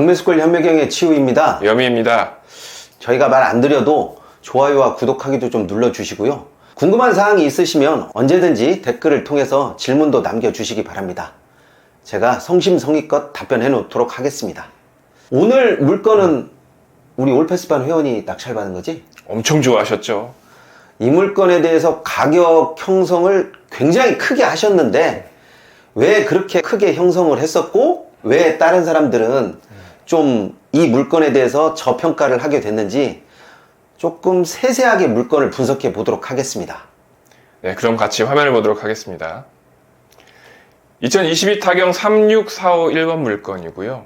경매스쿨 현매경의 치우입니다. 여미입니다. 저희가 말 안 드려도 좋아요와 구독하기도 좀 눌러주시고요. 궁금한 사항이 있으시면 언제든지 댓글을 통해서 질문도 남겨주시기 바랍니다. 제가 성심성의껏 답변해 놓도록 하겠습니다. 오늘 물건은 우리 올패스반 회원이 낙찰받은 거지? 엄청 좋아하셨죠? 이 물건에 대해서 가격 형성을 굉장히 크게 하셨는데 왜 그렇게 크게 형성을 했었고 왜 다른 사람들은 좀 이 물건에 대해서 저평가를 하게 됐는지 조금 세세하게 물건을 분석해 보도록 하겠습니다. 네, 그럼 같이 화면을 보도록 하겠습니다. 2022 타경 3645 1번 물건이고요.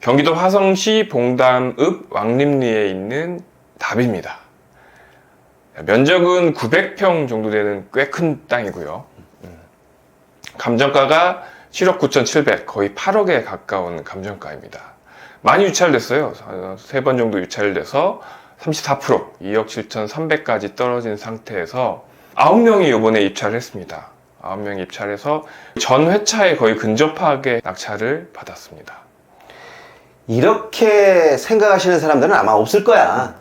경기도 화성시 봉담읍 왕림리에 있는 답입니다. 면적은 900평 정도 되는 꽤 큰 땅이고요. 음. 감정가가 7억 9,700, 거의 8억에 가까운 감정가입니다. 많이 유찰됐어요. 세 번 정도 유찰돼서 34%, 2억 7,300까지 떨어진 상태에서 9명이 이번에 입찰을 했습니다. 9명이 입찰해서 전 회차에 거의 근접하게 낙찰을 받았습니다. 이렇게 생각하시는 사람들은 아마 없을 거야.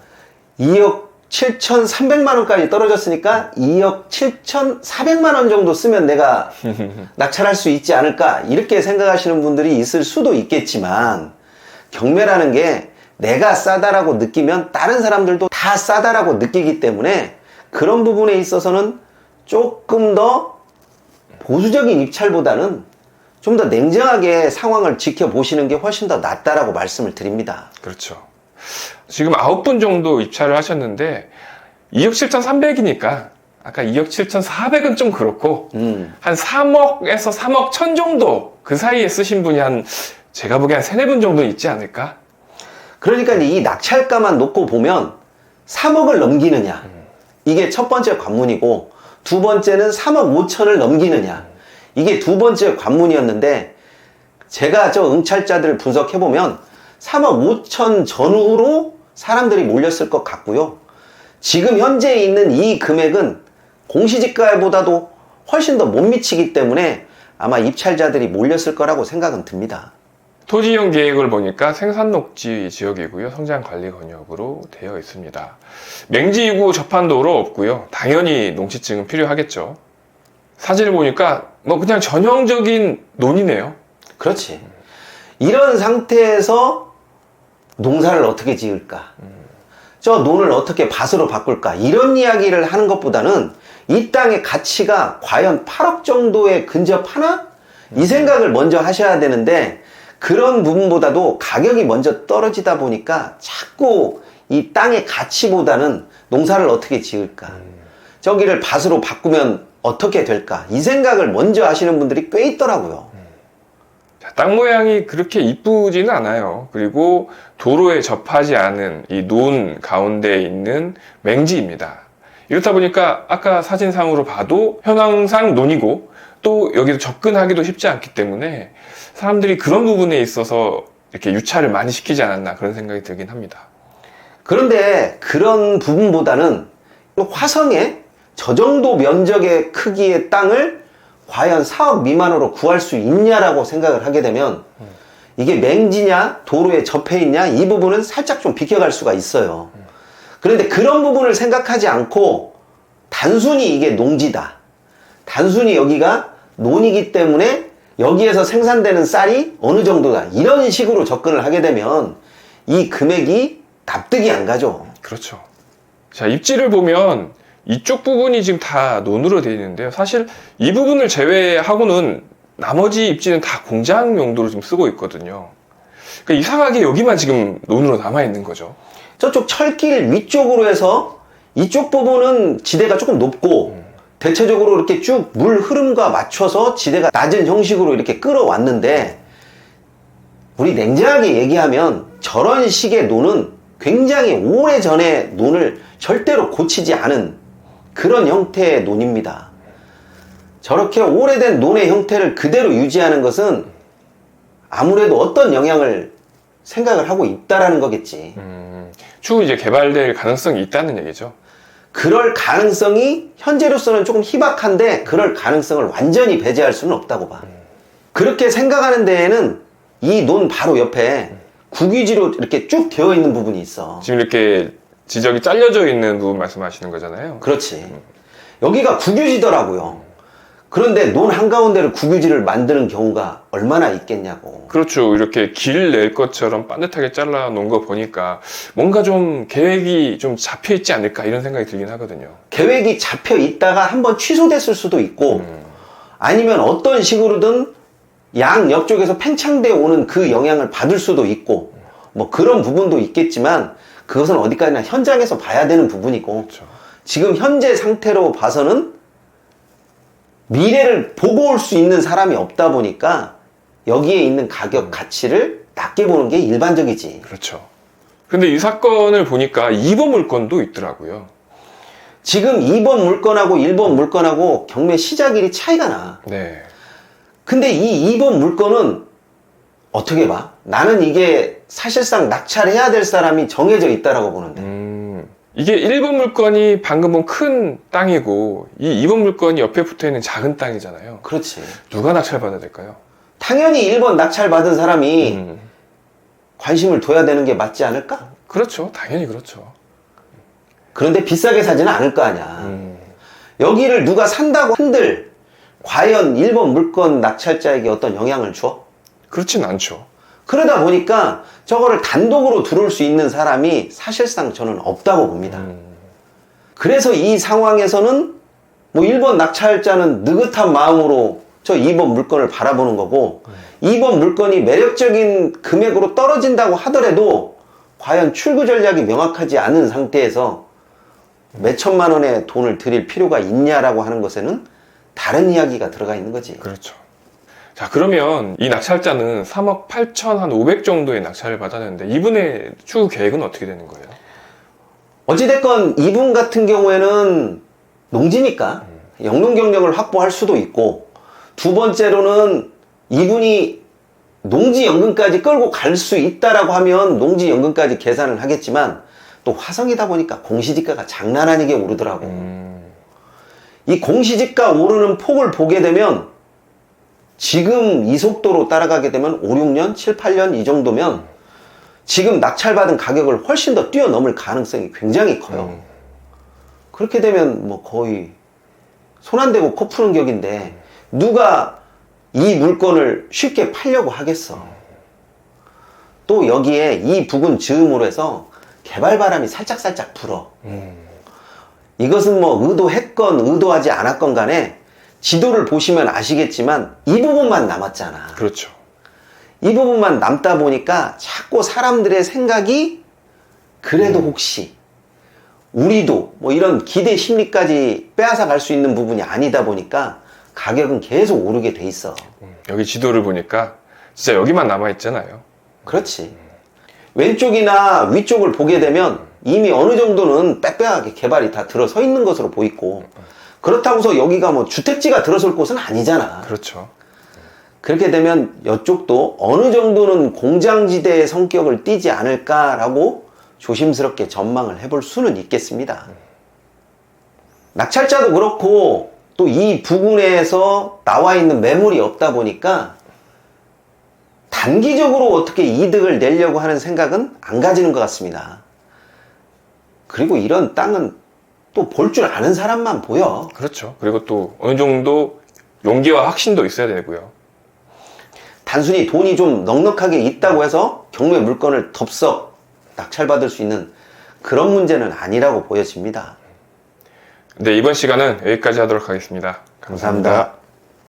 2억 7,300만 원까지 떨어졌으니까 2억 7,400만 원 정도 쓰면 내가 낙찰할 수 있지 않을까 이렇게 생각하시는 분들이 있을 수도 있겠지만 경매라는 게 내가 싸다라고 느끼면 다른 사람들도 다 싸다라고 느끼기 때문에 그런 부분에 있어서는 조금 더 보수적인 입찰보다는 좀 더 냉정하게 상황을 지켜보시는 게 훨씬 더 낫다라고 말씀을 드립니다. 그렇죠. 지금 9분 정도 입찰을 하셨는데 2억 7,300이니까 아까 2억 7,400은 좀 그렇고 음. 한 3억에서 3억 1천 정도 그 사이에 쓰신 분이 한 제가 보기엔 한 3, 4분 정도 있지 않을까? 그러니까 이 낙찰가만 놓고 보면 3억을 넘기느냐. 이게 첫 번째 관문이고 두 번째는 3억 5천을 넘기느냐. 이게 두 번째 관문이었는데 제가 저 응찰자들을 분석해 보면 3억 5천 전후로 사람들이 몰렸을 것 같고요. 지금 현재 있는 이 금액은 공시지가보다도 훨씬 더 못 미치기 때문에 아마 입찰자들이 몰렸을 거라고 생각은 듭니다. 토지 이용 계획을 보니까 생산 녹지 지역이고요. 성장 관리 권역으로 되어 있습니다. 맹지 이구 접한 도로 없고요. 당연히 농지증은 필요하겠죠. 사진을 보니까 뭐 그냥 전형적인 논이네요. 그렇지. 이런 상태에서 농사를 어떻게 지을까? 저 논을 어떻게 밭으로 바꿀까? 이런 이야기를 하는 것보다는 이 땅의 가치가 과연 8억 정도에 근접하나? 이 생각을 먼저 하셔야 되는데 그런 부분보다도 가격이 먼저 떨어지다 보니까 자꾸 이 땅의 가치보다는 농사를 어떻게 지을까? 저기를 밭으로 바꾸면 어떻게 될까? 이 생각을 먼저 하시는 분들이 꽤 있더라고요. 자, 땅 모양이 그렇게 이쁘지는 않아요. 그리고 도로에 접하지 않은 이 논 가운데 있는 맹지입니다. 이렇다 보니까 아까 사진상으로 봐도 현황상 논이고 또 여기도 접근하기도 쉽지 않기 때문에 사람들이 그런 부분에 있어서 이렇게 유찰을 많이 시키지 않았나 그런 생각이 들긴 합니다. 그런데 그런 부분보다는 화성에 저 정도 면적의 크기의 땅을 과연 4억 미만으로 구할 수 있냐라고 생각을 하게 되면 이게 맹지냐 도로에 접해 있냐 이 부분은 살짝 좀 비켜갈 수가 있어요. 그런데 그런 부분을 생각하지 않고 단순히 이게 농지다. 단순히 여기가 논이기 때문에 여기에서 생산되는 쌀이 어느 정도다. 이런 식으로 접근을 하게 되면 이 금액이 납득이 안 가죠. 그렇죠. 자, 입지를 보면 이쪽 부분이 지금 다 논으로 되어 있는데요. 사실 이 부분을 제외하고는 나머지 입지는 다 공장 용도로 지금 쓰고 있거든요. 그러니까 이상하게 여기만 지금 논으로 남아 있는 거죠. 저쪽 철길 위쪽으로 해서 이쪽 부분은 지대가 조금 높고 대체적으로 이렇게 쭉 물 흐름과 맞춰서 지대가 낮은 형식으로 이렇게 끌어왔는데 우리 냉정하게 얘기하면 저런 식의 논은 굉장히 오래 전에 논을 절대로 고치지 않은 그런 형태의 논입니다. 저렇게 오래된 논의 형태를 그대로 유지하는 것은 아무래도 어떤 영향을 생각을 하고 있다라는 거겠지. 음, 추후 이제 개발될 가능성이 있다는 얘기죠. 그럴 가능성이 현재로서는 조금 희박한데 그럴 가능성을 완전히 배제할 수는 없다고 봐. 그렇게 생각하는 데에는 이 논 바로 옆에 국유지로 이렇게 쭉 되어 있는 부분이 있어. 지금 이렇게 지적이 잘려져 있는 부분 말씀하시는 거잖아요. 그렇지. 여기가 국유지더라고요. 그런데 논 한가운데를 국유지를 만드는 경우가 얼마나 있겠냐고. 그렇죠. 이렇게 길 낼 것처럼 반듯하게 잘라 놓은 거 보니까 뭔가 좀 계획이 좀 잡혀 있지 않을까 이런 생각이 들긴 하거든요. 계획이 잡혀 있다가 한번 취소됐을 수도 있고, 음, 아니면 어떤 식으로든 양 옆쪽에서 팽창되어 오는 그 영향을 받을 수도 있고, 뭐 그런 부분도 있겠지만, 그것은 어디까지나 현장에서 봐야 되는 부분이고, 그렇죠. 지금 현재 상태로 봐서는 미래를 보고 올 수 있는 사람이 없다 보니까 여기에 있는 가격 가치를 낮게 보는 게 일반적이지. 그렇죠. 근데 이 사건을 보니까 2번 물건도 있더라고요. 지금 2번 물건하고 1번 물건하고 경매 시작일이 차이가 나. 네. 근데 이 2번 물건은 어떻게 봐? 나는 이게 사실상 낙찰해야 될 사람이 정해져 있다라고 보는데. 음, 이게 1번 물건이 방금 본 큰 땅이고 이 2번 물건이 옆에 붙어 있는 작은 땅이잖아요. 그렇지. 누가 낙찰받아야 될까요? 당연히 1번 낙찰 받은 사람이 음, 관심을 둬야 되는 게 맞지 않을까? 그렇죠. 당연히 그렇죠. 그런데 비싸게 사지는 않을 거 아니야. 음, 여기를 누가 산다고 한들 과연 1번 물건 낙찰자에게 어떤 영향을 줘? 그렇진 않죠. 그러다 보니까 저거를 단독으로 들어올 수 있는 사람이 사실상 저는 없다고 봅니다. 음, 그래서 이 상황에서는 뭐 1번 낙찰자는 느긋한 마음으로 저 2번 물건을 바라보는 거고 2번 물건이 매력적인 금액으로 떨어진다고 하더라도 과연 출구 전략이 명확하지 않은 상태에서 몇 천만 원의 돈을 들일 필요가 있냐라고 하는 것에는 다른 이야기가 들어가 있는 거지. 그렇죠. 자, 그러면 이 낙찰자는 3억 8천 한 500 정도의 낙찰을 받았는데 이분의 추후 계획은 어떻게 되는 거예요? 어찌됐건 이분 같은 경우에는 농지니까 영농 경력을 확보할 수도 있고 두 번째로는 이분이 농지 연금까지 끌고 갈 수 있다라고 하면 농지 연금까지 계산을 하겠지만 또 화성이다 보니까 공시지가가 장난 아니게 오르더라고. 음, 이 공시지가 오르는 폭을 보게 되면 지금 이 속도로 따라가게 되면 5, 6년, 7, 8년 이 정도면 지금 낙찰받은 가격을 훨씬 더 뛰어넘을 가능성이 굉장히 커요. 음. 그렇게 되면 뭐 거의 손 안 대고 코 푸는 격인데 누가 이 물건을 쉽게 팔려고 하겠어. 또 여기에 이 부근 즈음으로 해서 개발 바람이 살짝살짝 불어. 음, 이것은 뭐 의도했건 의도하지 않았건 간에 지도를 보시면 아시겠지만 이 부분만 남았잖아. 그렇죠. 이 부분만 남다 보니까 자꾸 사람들의 생각이 그래도 혹시 우리도 뭐 이런 기대 심리까지 빼앗아 갈 수 있는 부분이 아니다 보니까 가격은 계속 오르게 돼 있어. 음, 여기 지도를 보니까 진짜 여기만 남아 있잖아요. 그렇지. 왼쪽이나 위쪽을 보게 되면 이미 어느 정도는 빽빽하게 개발이 다 들어서 있는 것으로 보이고 그렇다고서 여기가 뭐 주택지가 들어설 곳은 아니잖아. 그렇죠. 그렇게 되면 이쪽도 어느 정도는 공장지대의 성격을 띠지 않을까라고 조심스럽게 전망을 해볼 수는 있겠습니다. 낙찰자도 그렇고 또 이 부근에서 나와 있는 매물이 없다 보니까 단기적으로 어떻게 이득을 내려고 하는 생각은 안 가지는 것 같습니다. 그리고 이런 땅은 또 볼 줄 아는 사람만 보여. 그렇죠. 그리고 또 어느 정도 용기와 확신도 있어야 되고요. 단순히 돈이 좀 넉넉하게 있다고 해서 경매 물건을 덥석 낙찰받을 수 있는 그런 문제는 아니라고 보여집니다. 네, 이번 시간은 여기까지 하도록 하겠습니다 감사합니다. 감사합니다.